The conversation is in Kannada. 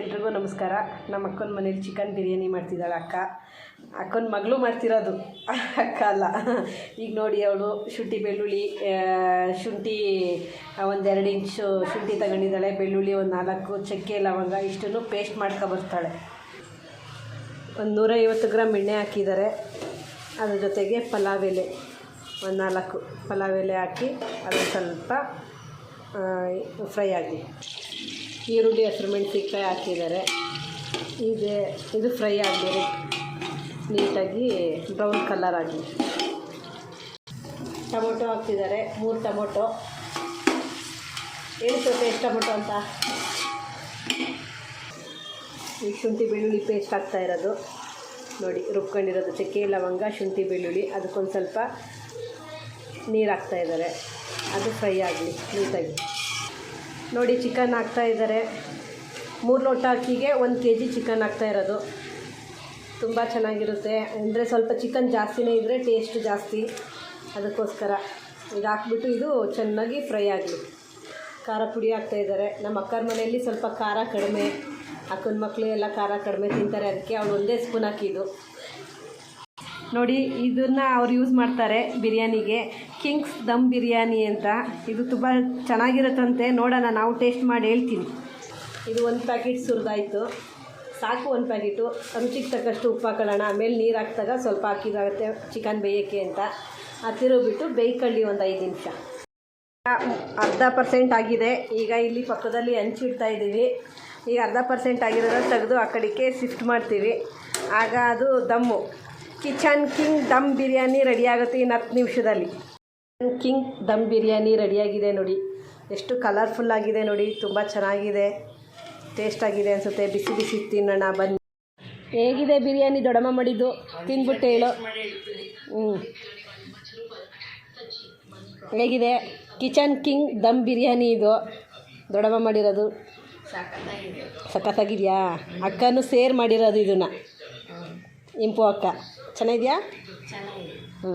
ಎಲ್ರಿಗೂ ನಮಸ್ಕಾರ. ನಮ್ಮ ಅಕ್ಕನ ಮನೇಲಿ ಚಿಕನ್ ಬಿರಿಯಾನಿ ಮಾಡ್ತಿದ್ದಾಳೆ ಅಕ್ಕ. ಅಕ್ಕನ ಮಗಳು ಮಾಡ್ತಿರೋದು. ಅಕ್ಕ ಅಲ್ಲ. ಈಗ ನೋಡಿ ಅವಳು ಶುಂಠಿ, ಬೆಳ್ಳುಳ್ಳಿ ಶುಂಠಿ ಒಂದೆರಡು ಇಂಚು ಶುಂಠಿ ತಗೊಂಡಿದ್ದಾಳೆ. ಬೆಳ್ಳುಳ್ಳಿ ಒಂದು ನಾಲ್ಕು, ಚಕ್ಕೆ, ಲವಂಗ ಇಷ್ಟನ್ನು ಪೇಸ್ಟ್ ಮಾಡ್ಕೊಬರ್ತಾಳೆ ಒಂದು ನೂರೈವತ್ತು ಗ್ರಾಮ್ ಎಣ್ಣೆ ಹಾಕಿದ್ದಾರೆ. ಅದ್ರ ಜೊತೆಗೆ ಪಲಾವ್ ಎಲೆ. ಒಂದು ನಾಲ್ಕು ಪಲಾವ್ ಎಲೆ ಹಾಕಿ ಅದನ್ನು ಸ್ವಲ್ಪ ಫ್ರೈ ಆಗಲಿ ಈರುಳ್ಳಿ ಹಸಿರು ಮೆಣಸಿನ್ಕಾಯಿ ಹಾಕಿದ್ದಾರೆ. ಇದೆ, ಇದು ಫ್ರೈ ಆಗಲಿ ನೀಟಾಗಿ ಬ್ರೌನ್ ಕಲರ್ ಆಗಲಿ. ಟೊಮೊಟೊ ಹಾಕ್ತಿದ್ದಾರೆ ಮೂರು ಟೊಮೊಟೊ. ಎಷ್ಟು ಟೊಮೊಟೊ ಅಂತ? ಈ ಶುಂಠಿ ಬೆಳ್ಳುಳ್ಳಿ ಪೇಸ್ಟ್ ಹಾಕ್ತಾ ಇರೋದು. ನೋಡಿ, ರುಬ್ಕೊಂಡಿರೋದು ಚಕ್ಕೆ ಲವಂಗ, ಶುಂಠಿ ಬೆಳ್ಳುಳ್ಳಿ, ಅದಕ್ಕೊಂದು ಸ್ವಲ್ಪ ನೀರು ಹಾಕ್ತಾ ಇದ್ದಾರೆ. ಅದು ಫ್ರೈ ಆಗಲಿ, ನೀಟಾಗಿ. ನೋಡಿ ಚಿಕನ್ ಹಾಕ್ತಾ ಇದ್ದಾರೆ. ಮೂರು ಲೋಟ ಅಕ್ಕಿಗೆ ಒಂದು ಕೆ ಜಿ ಚಿಕನ್ ಹಾಕ್ತಾ ಇರೋದು. ತುಂಬ ಚೆನ್ನಾಗಿರುತ್ತೆ. ಅಂದರೆ ಸ್ವಲ್ಪ ಚಿಕನ್ ಜಾಸ್ತಿನೇ ಇದ್ದರೆ ಟೇಸ್ಟ್ ಜಾಸ್ತಿ. ಅದಕ್ಕೋಸ್ಕರ ಇದು ಹಾಕ್ಬಿಟ್ಟು ಇದು ಚೆನ್ನಾಗಿ ಫ್ರೈ ಆಗಲಿ. ಖಾರ ಪುಡಿ ಹಾಕ್ತಾ ಇದ್ದಾರೆ. ನಮ್ಮ ಅಕ್ಕರ ಮನೆಯಲ್ಲಿ ಸ್ವಲ್ಪ ಖಾರ ಕಡಿಮೆ. ಅಕ್ಕನ ಮಕ್ಕಳು ಎಲ್ಲ ಖಾರ ಕಡಿಮೆ ತಿಂತಾರೆ. ಅದಕ್ಕೆ ಅವ್ರು ಒಂದೇ ಸ್ಪೂನ್ ಹಾಕಿದ್ದು. ನೋಡಿ, ಇದನ್ನು ಅವ್ರು ಯೂಸ್ ಮಾಡ್ತಾರೆ ಬಿರಿಯಾನಿಗೆ. ಕಿಂಗ್ಸ್ ದಮ್ ಬಿರಿಯಾನಿ ಅಂತ. ಇದು ತುಂಬ ಚೆನ್ನಾಗಿರುತ್ತಂತೆ. ನೋಡೋಣ, ನಾವು ಟೇಸ್ಟ್ ಮಾಡಿ ಹೇಳ್ತೀನಿ. ಇದು ಒಂದು ಪ್ಯಾಕೆಟ್ ಸುರಿದಾಯಿತು. ಸಾಕು ಒಂದು ಪ್ಯಾಕೆಟು. ರುಚಿಗೆ ತಕ್ಕಷ್ಟು ಉಪ್ಪು ಹಾಕೊಳ್ಳೋಣ. ಆಮೇಲೆ ನೀರು ಹಾಕಿದಾಗ ಸ್ವಲ್ಪ ಹಾಕಿದಾಗುತ್ತೆ ಚಿಕನ್ ಬೇಯೋಕ್ಕೆ ಅಂತ. ಆ ತಿರುಗಿಬಿಟ್ಟು ಬೇಯ್ಕೊಳ್ಳಿ ಒಂದು ಐದು ನಿಮಿಷ. ಅರ್ಧ ಪರ್ಸೆಂಟ್ ಆಗಿದೆ. ಈಗ ಇಲ್ಲಿ ಪಕ್ಕದಲ್ಲಿ ಹಂಚಿಡ್ತಾ ಇದ್ದೀವಿ ಈಗ ಅರ್ಧ ಪರ್ಸೆಂಟ್ ಆಗಿರೋದ್ರ ತೆಗೆದು ಆ ಕಡೆಗೆ ಶಿಫ್ಟ್ ಮಾಡ್ತೀವಿ. ಆಗ ಅದು ದಮ್ಮು. Kitchen king dum biryani ready ಆಗುತ್ತೆ ಇನ್ನು ಹತ್ತು ನಿಮಿಷದಲ್ಲಿ. ಕಿಂಗ್ ದಮ್ ಬಿರಿಯಾನಿ ರೆಡಿಯಾಗಿದೆ ನೋಡಿ. ಎಷ್ಟು ಕಲರ್ಫುಲ್ ಆಗಿದೆ ನೋಡಿ ತುಂಬ ಚೆನ್ನಾಗಿದೆ. ಟೇಸ್ಟ್ ಆಗಿದೆ ಅನಿಸುತ್ತೆ. ಬಿಸಿ ಬಿಸಿ ತಿನ್ನೋಣ ಬನ್ನಿ. ಹೇಗಿದೆ ಬಿರಿಯಾನಿ ದೊಡಮ್ಮ ಮಾಡಿದ್ದು? ತಿಂದ್ಬಿಟ್ಟು ಹೇಳು. ಹ್ಞೂ ಹೇಗಿದೆ? ಕಿಚನ್ ಕಿಂಗ್ ದಮ್ ಬಿರಿಯಾನಿ ಇದು. ದೊಡಮ್ಮ ಮಾಡಿರೋದು. ಸಖತ್ತಾಗಿದೆಯಾ? ಅಕ್ಕನೂ ಸೇರ್ ಮಾಡಿರೋದು ಇದನ್ನು. ಇಂಪು ಅಕ್ಕ. ಚೆನ್ನಾಗಿದೆಯಾ? ಹ್ಞೂ